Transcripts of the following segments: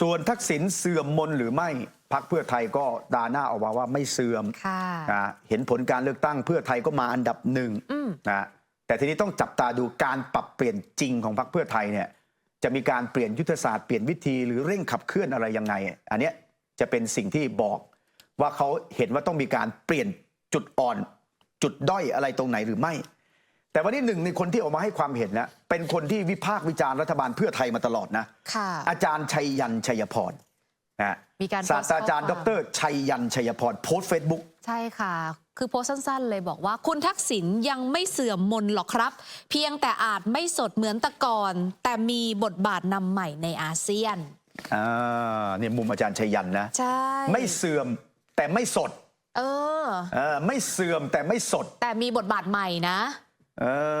ส่วนทักษิณเสื่อมมนหรือไม่พักเพื่อไทยก็ดาหน้าออกมาว่าไม่เสื่อมค่ะนะเห็นผลการเลือกตั้งเพื่อไทยก็มาอันดับหนึ่งอืมนะแต่ทีนี้ต้องจับตาดูการปรับเปลี่ยนจริงของพรรคเพื่อไทยเนี่ยจะมีการเปลี่ยนยุทธศาสตร์เปลี่ยนวิธีหรือเร่งขับเคลื่อนอะไรยังไง อันเนี้ยจะเป็นสิ่งที่บอกว่าเขาเห็นว่าต้องมีการเปลี่ยนจุดอ่อน จุดด้อยอะไรตรงไหนหรือไม่ แต่วันนี้หนึ่งในคนที่ออกมาให้ความเห็นนะเป็นคนที่วิพากษ์วิจารณ์รัฐบาลเพื่อไทยมาตลอดนะค่ะอาจารย์ชัยยันชัยพรนะมีการศาสตราจารย์โพดสต์ข้อความรชัยยันชัยพรโพสต์เฟซบุ๊กใช่ค่ะ คือโพสต์สั้น ๆ เลยบอกว่า คุณทักษิณยังไม่เสื่อมมนหรอกครับ เพียงแต่อาจไม่สดเหมือนแตะกอนแต่มีบทบาทนำใหม่ในอาเซียนอ่าเนี่ยมุมอาจารย์ชัยยันนะใช่ไม่เสื่อมแต่ไม่สด เออเออไม่เสื่อมแต่ไม่สด แต่มีบทบาทใหม่นะเออ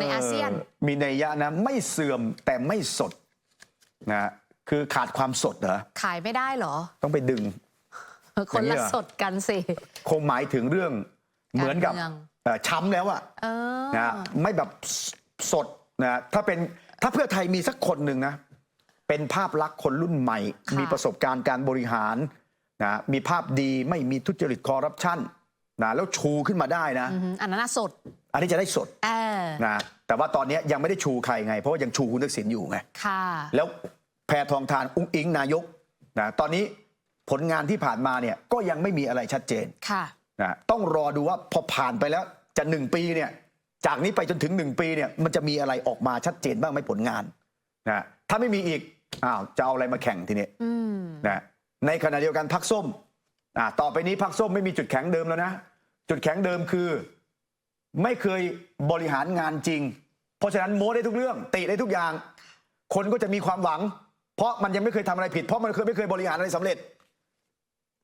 ในอาเซียน มีนัยยะนะไม่เสื่อมแต่ไม่สดนะคือขาดความสดเหรอขายไม่ได้เหรอ ต้องไปดึง คนอย่างนี้ละเหรอสดกันสิ คงหมายถึงเรื่องเหมือนกับการเมืองเอ่อช้ำแล้วอะเออนะไม่แบบสดนะถ้าเป็นถ้าเพื่อไทยมีสักคนหนึ่งนะ เป็นภาพลักษณ์คนรุ่นใหม่ค่ะมีประสบการณ์การบริหารนะมีภาพดีไม่มีทุจริตคอร์รัปชัน นะแล้วชูขึ้นมาได้นะ อือหืออันนั้นน่ะสดอันนี้จะได้สดเออนะแต่ว่าตอนนี้ยังไม่ได้ชูใครไง เพราะว่ายังชูคุณทักษิณอยู่ไง ค่ะ แล้วแพทองทานอุ้งอิงนายกนะตอนนี้ผลงานที่ผ่านมาเนี่ยก็ยังไม่มีอะไรชัดเจนค่ะ นะต้องรอดูว่าพอผ่านไปแล้วจะหนึ่งปีเนี่ยจากนี้ไปจนถึงหนึ่งปีเนี่ยมันจะมีอะไรออกมาชัดเจนบ้างไหมผลงานนะถ้าไม่มีอีกอ้าวจะเอาอะไรมาแข่งทีนี้อืม นะในขณะเดียวกันพักส้มอ่า ต่อไปนี้พักส้มไม่มีจุดแข็งเดิมแล้วนะ จุดแข็งเดิมคือ ไม่เคยบริหารงานจริง เพราะฉะนั้นโม้ได้ทุกเรื่องติได้ทุกอย่าง คนก็จะมีความหวัง เพราะมันยังไม่เคยทำอะไรผิด เพราะมันเคยไม่เคยบริหารอะไรสำเร็จ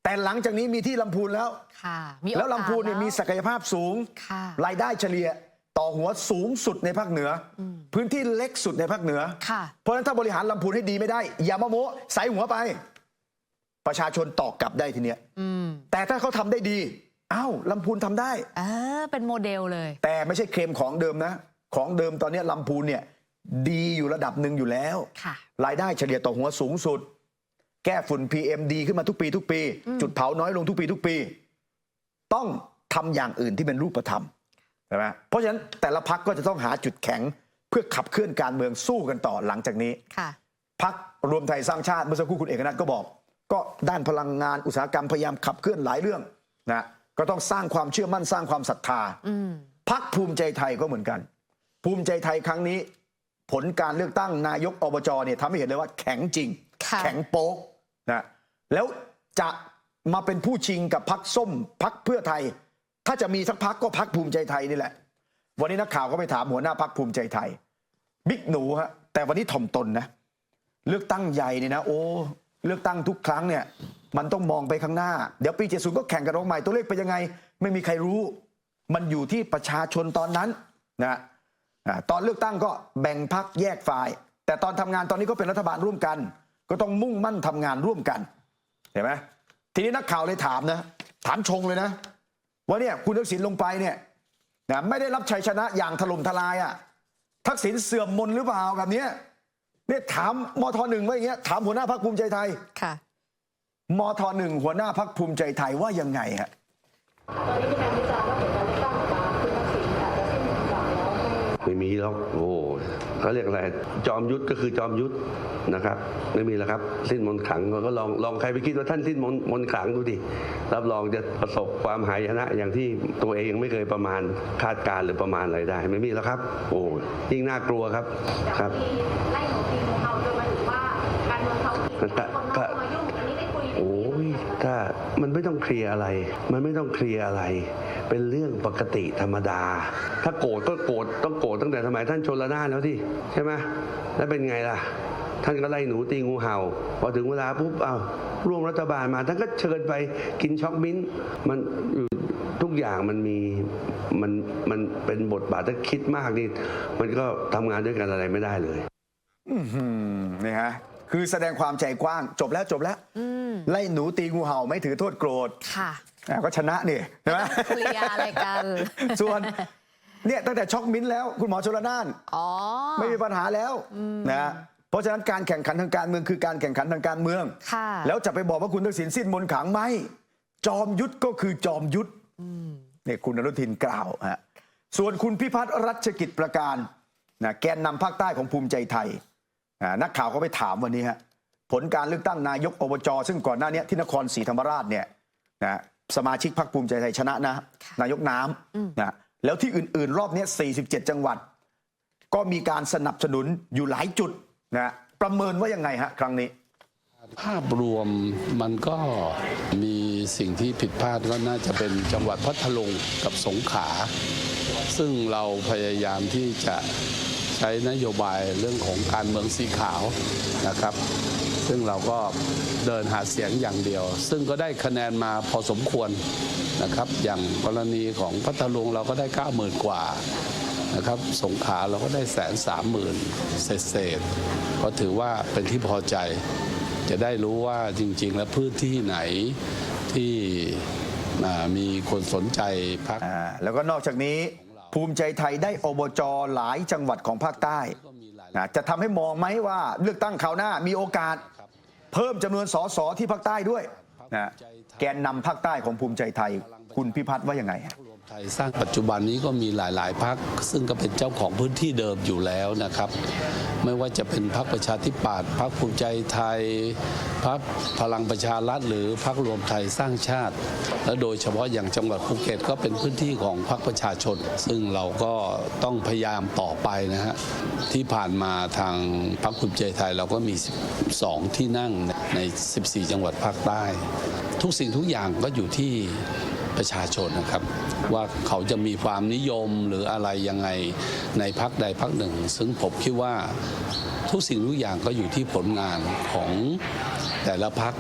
แต่หลังจากนี้มีที่ลำพูนแล้วค่ะมีโอกาสแล้วลำพูนเนี่ยมีศักยภาพสูงค่ะรายได้เฉลี่ยต่อหัวสูงสุดในภาคเหนืออพื้นที่เล็กสุดในภาคเหนือค่ะเพราะฉะนั้นถ้าบริหารลำพูนให้ดีไม่ได้ อย่ามาโม้ใส่หัวไป ประชาชนตอกกลับได้ทีเนี้ยอืมแต่ถ้าเขาทำได้ดีอ้าวลำพูนทำได้เออเป็นโมเดลเลย แต่ไม่ใช่เคลมของเดิมนะ ของเดิมตอนนี้ลำพูนเนี่ยดีอยู่ระดับหนึ่งอยู่แล้ว ค่ะ รายได้เฉลี่ยต่อหัวสูงสุด แก้ฝุ่น PM ดีขึ้นมาทุกปีทุกปีจุดเผาน้อยลงทุกปีทุกปี ต้องทำอย่างอื่นที่เป็นรูปธรรมใช่ไหมเพราะฉะนั้นแต่ละพักก็จะต้องหาจุดแข็งเพื่อขับเคลื่อนการเมืองสู้กันต่อหลังจากนี้ ค่ะ พักรวมไทยสร้างชาติเมื่อสักครู่คุณเอกนัทก็บอก ก็ด้านพลังงานอุตสาหกรรมพยายามขับเคลื่อนหลายเรื่องนะก็ต้องสร้างความเชื่อมั่นสร้างความศรัทธาอืมพักภูมิใจไทยก็เหมือนกัน ภูมิใจไทยครั้งนี้ ผลการเลือกตั้งนายกอบจเนี่ยทำให้เห็นเลยว่าแข็งจริงค่ะแข็งโป๊กนะแล้วจะมาเป็นผู้ชิงกับพักส้มพักเพื่อไทย ถ้าจะมีสักพักก็พักภูมิใจไทยนี่แหละ วันนี้นักข่าวก็ไปถามหัวหน้าพักภูมิใจไทยบิ๊กหนูฮะแต่วันนี้ถ่อมตนนะเลือกตั้งใหญ่เนี่ยนะ โอ้ เลือกตั้งทุกครั้งเนี่ยมันต้องมองไปข้างหน้า เดี๋ยวปี 70 ก็แข่งกันรองใหม่ตัวเลขเป็นยังไง ไม่มีใครรู้ มันอยู่ที่ประชาชนตอนนั้นนะตอนเลือกตั้งก็แบ่งพักแยกฝ่าย แต่ตอนทำงานตอนนี้ก็เป็นรัฐบาลร่วมกัน ก็ต้องมุ่งมั่นทำงานร่วมกันเห็นไหมทีนี้นักข่าวเลยถามนะ ถามชงเลยนะ ว่าเนี่ยคุณทักษิณลงไปเนี่ยนะไม่ได้รับชัยชนะอย่างถล่มทลายอะทักษิณเสื่อมมนหรือเปล่าแบบเนี้ย เนี่ยถามมทหนึ่งว่าอย่างเงี้ยถามหัวหน้าพักภูมิใจไทยค่ะมทหนึ่งหัวหน้าพักภูมิใจไทยว่ายังไงฮะตอนนี้มีการวิจารณ์ว่าผลการเลือกตั้งออกมาคุณทักษิณอาจจะสิ้นหวังแล้วให้ไม่มีหรอกโอ้โห เขาเรียกอะไรจอมยุทธก็คือจอมยุทธนะครับ ไม่มีแล้วครับ สิ้นมนต์ขลังก็ลองลองใครไปคิดว่าท่านสิ้นมนต์มนต์ขลังดูดิรับรองจะประสบความหายนะ อย่างที่ตัวเองไม่เคยประมาณคาดการณ์หรือประมาณอะไรได้ ไม่มีแล้วครับ โอ้ยิ่งน่ากลัวครับครับที่ไล่หนูตีหนูเฮาจนมาถึงว่าการเมืองท้องถิ่นก็คนนอกเข้ามายุ่งอันนี้ได้คุยได้โอ้คุยยถ้ามันไม่ต้องเคลียร์อะไร มันไม่ต้องเคลียร์อะไร เป็นเรื่องปกติธรรมดา ถ้าโกรธก็โกรธต้องโกรธตั้งแต่สมัยท่านชนละนานแล้วที่ใช่ไหมแล้วเป็นไงล่ะ ท่านก็ไล่หนูตีงูเห่า พอถึงเวลาปุ๊บเอาร่วมรัฐบาลมาท่านก็เชิญไปกินช็อกมิ้นมันอยู่ทุกอย่างมันมีมันมันเป็นบทบาทถ้าคิดมากนี่มันก็ทำงานด้วยกันอะไรไม่ได้เลย อืมนี่ฮะ คือแสดงความใจกว้างจบแล้วจบแล้วอืมไล่หนูตีงูเห่าไม่ถือโทษโกรธค่ะอะก็ชนะนี่ใช่ไหมเคลียร์อะไรกันส่วนเนี่ยตั้งแต่ช็อกมิ้นท์แล้วคุณหมอชลนานอ๋อไม่มีปัญหาแล้วนะเพราะฉะนั้นการแข่งขันทางการเมืองคือการแข่งขันทางการเมืองค่ะแล้วจะไปบอกว่าคุณทักษิณสิ้นมนต์ขลังไหมจอมยุทธก็คือจอมยุทธเนี่ยคุณอนุทินกล่าวฮะส่วนคุณพิพัฒน์รัชกิจประการนะแกนนำภาคใต้ของภูมิใจไทยอ่า นักข่าวก็ไปถามวันนี้ฮะผลการเลือกตั้งนายกอบจซึ่งก่อนหน้านี้ที่นครศรีธรรมราชเนี่ยนะสมาชิกพรรคภูมิใจไทยชนะนะ นายกน้ำนะแล้วที่อื่น ๆ รอบเนี้ย47 จังหวัด ก็มีการสนับสนุนอยู่หลายจุดนะประเมินว่ายังไงฮะครั้งนี้ ภาพรวมมันก็มีสิ่งที่ผิดพลาดก็น่าจะเป็นจังหวัดพัทลุงกับสงขลาซึ่งเราพยายามที่จะ ใช้นโยบายเรื่องของการเมืองสีขาวนะครับ ซึ่งเราก็เดินหาเสียงอย่างเดียว ซึ่งก็ได้คะแนนมาพอสมควรนะครับ อย่างกรณีของพัทลุงเราก็ได้ 9 0,000 กว่านะครับสงขาเราก็ได้แสนสามหมื่นเศษเศษก็ถือว่าเป็นที่พอใจ จะได้รู้ว่าจริง ๆ แล้วพื้นที่ไหนที่มีคนสนใจพักแล้วก็นอกจากนี้ ภูมิใจไทยได้อบจหลายจังหวัดของภาคใต้นะจะทำให้มองไหมว่าเลือกตั้งคราวหน้ามีโอกาส เพิ่มจำนวนสสที่ภาคใต้ด้วยนะแกนนำภาคใต้ของภูมิใจไทย คุณพิพัฒน์ว่ายังไง ไทยสร้างปัจจุบันนี้ก็มีหลาย ๆพักซึ่งก็เป็นเจ้าของพื้นที่เดิมอยู่แล้วนะครับ ไม่ว่าจะเป็นพักประชาธิปัตย์พักภูมิใจไทยพักพลังประชารัฐหรือพักรวมไทยสร้างชาติ และโดยเฉพาะอย่างจังหวัดภูเก็ตก็เป็นพื้นที่ของพรรคประชาชน ซึ่งเราก็ต้องพยายามต่อไปนะฮะที่ผ่านมาทางพรรคภูมิใจไทยเราก็มี 12 ที่นั่งใน 14 จังหวัดภาคใต้ ทุกสิ่งทุกอย่างก็อยู่ที่ ประชาชนนะครับ ว่าเขาจะมีความนิยมหรืออะไรยังไงในพักใดพักหนึ่ง ซึ่งผมคิดว่าทุกสิ่งทุกอย่างก็อยู่ที่ผลงานของแต่ละพัก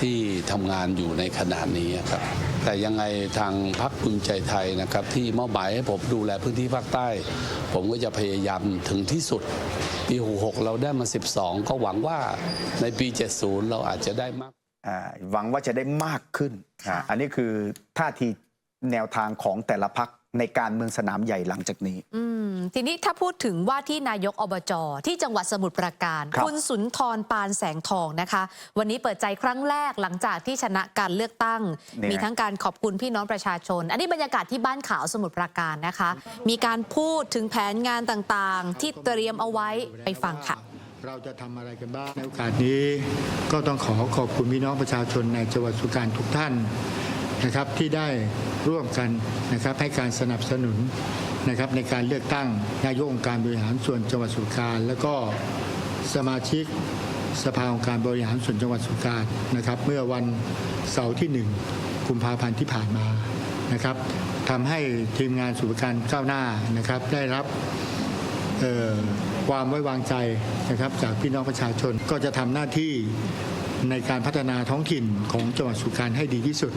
ที่ทำงานอยู่ในขณะนี้ครับ แต่ยังไงทางพักภูมิใจไทยนะครับ ที่มอบหมายให้ผมดูแลพื้นที่ภาคใต้ ผมก็จะพยายามถึงที่สุด ปี 66 เราได้มา 12 ก็หวังว่าในปี 70 เราอาจจะได้มาก หวังว่าจะได้มากขึ้นอ่าอันนี้คือท่าทีแนวทางของแต่ละพักในการเมืองสนามใหญ่หลังจากนี้อืมทีนี้ถ้าพูดถึงว่าที่นายกอบจที่จังหวัดสมุทรปราการครับณสุนทรปานแสงทองนะคะ วันนี้เปิดใจครั้งแรกหลังจากที่ชนะการเลือกตั้งเนี่ยมีทั้งการขอบคุณพี่น้องประชาชน อันนี้บรรยากาศที่บ้านขาวสมุทรปราการนะคะ มีการพูดถึงแผนงานต่างๆ ที่เตรียมเอาไว้ไปฟังค่ะ เราจะทำอะไรกันบ้างในโอกาสนี้ก็ต้องขอขอบคุณพี่น้องประชาชนในจังหวัดสุการทุกท่านนะครับที่ได้ร่วมกันนะครับให้การสนับสนุนนะครับในการเลือกตั้งนายกองค์การบริหารส่วนจังหวัดสุการ แล้วก็สมาชิกสภาองค์การบริหารส่วนจังหวัดสุการนะครับเมื่อวันเสาร์ที่หนึ่งกุมภาพันธ์ที่ผ่านมานะครับทำให้ทีมงานสุการก้าวหน้านะครับได้รับ ความไว้วางใจนะครับจากพี่น้องประชาชนก็จะทำหน้าที่ในการพัฒนาท้องถิ่นของจังหวัดสุพรรณให้ดีที่สุด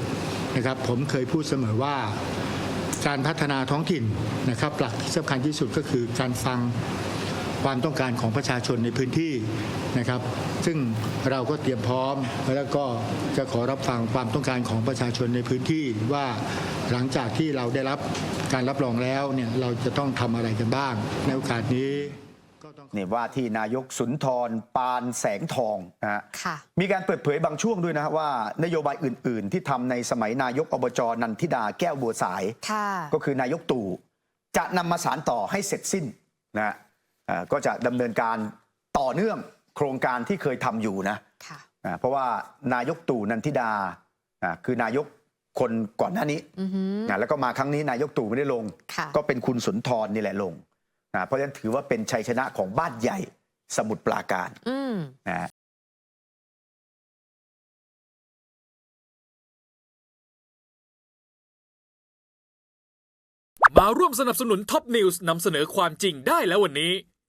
นะครับ ผมเคยพูดเสมอว่าการพัฒนาท้องถิ่นนะครับ หลักที่สำคัญที่สุดก็คือการฟัง ความต้องการของประชาชนในพื้นที่นะครับ ซึ่งเราก็เตรียมพร้อม แล้วก็จะขอรับฟังความต้องการของประชาชนในพื้นที่ว่าหลังจากที่เราได้รับการรับรองแล้วเนี่ยเราจะต้องทำอะไรกันบ้าง ในโอกาสนี้ก็ต้องนี่ว่าที่นายกสุนทรปานแสงทองนะฮะค่ะมีการเปิดเผยบางช่วงด้วยนะฮะว่านโยบายอื่น ๆ ที่ทำในสมัยนายกอบจนันทิดาแก้วบัวสายค่ะก็คือนายกตู่จะนำมาสารต่อให้เสร็จสิ้นนะฮะอ่า ก็จะดำเนินการต่อเนื่องโครงการที่เคยทำอยู่นะค่ะอ่าเพราะว่านายกตู่นันทิดาอ่าคือนายกคนก่อนหน้านี้อือหือนะแล้วก็มาครั้งนี้นายกตู่ไม่ได้ลงค่ะก็เป็นคุณสุนทรนี่แหละลงนะเพราะฉะนั้นถือว่าเป็นชัยชนะของบ้านใหญ่สมุทรปราการอืมนะฮะมาร่วมสนับสนุนท็อปนิวส์นำเสนอความจริงได้แล้ววันนี้